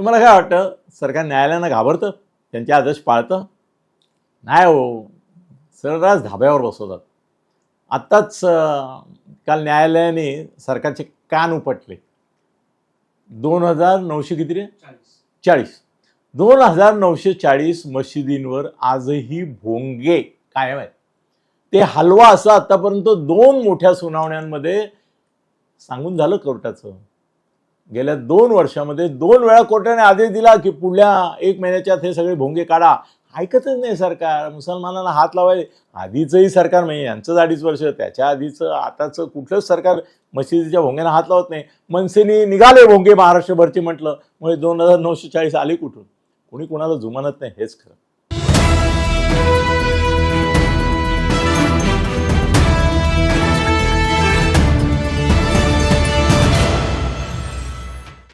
तुम्हाला काय वाटतं? सरकार न्यायालयानं घाबरतं? त्यांचे आदेश पाळतं? नाही हो. सर्रास धाब्यावर बसवतात. आत्ताच काल न्यायालयाने सरकारचे कान उपटले. दोन हजार नऊशे किती रे? चाळीस. दोन हजार नऊशे चाळीस मशिदींवर आजही भोंगे कायम आहेत. ते हलवा असं आतापर्यंत दोन मोठ्या सुनावण्यांमध्ये सांगून झालं कोर्टाचं. गेल्या दोन वर्षामध्ये दोन वेळा कोर्टाने आदेश दिला की पुढल्या एक महिन्याच्यात हे सगळे भोंगे काढा. ऐकतच नाही सरकार. मुसलमानांना हात लावाय आधीचंही सरकार म्हणजे यांचंच अडीच वर्ष. त्याच्या आधीचं आताचं कुठलंच सरकार मशिदीच्या भोंग्यांना हात लावत नाही. मनसेने निघाले भोंगे महाराष्ट्रभरचे म्हटलं. म्हणजे दोन हजार नऊशे चाळीस आले कुठून? कोणी कोणाला जुमानत नाही. हेच खरं.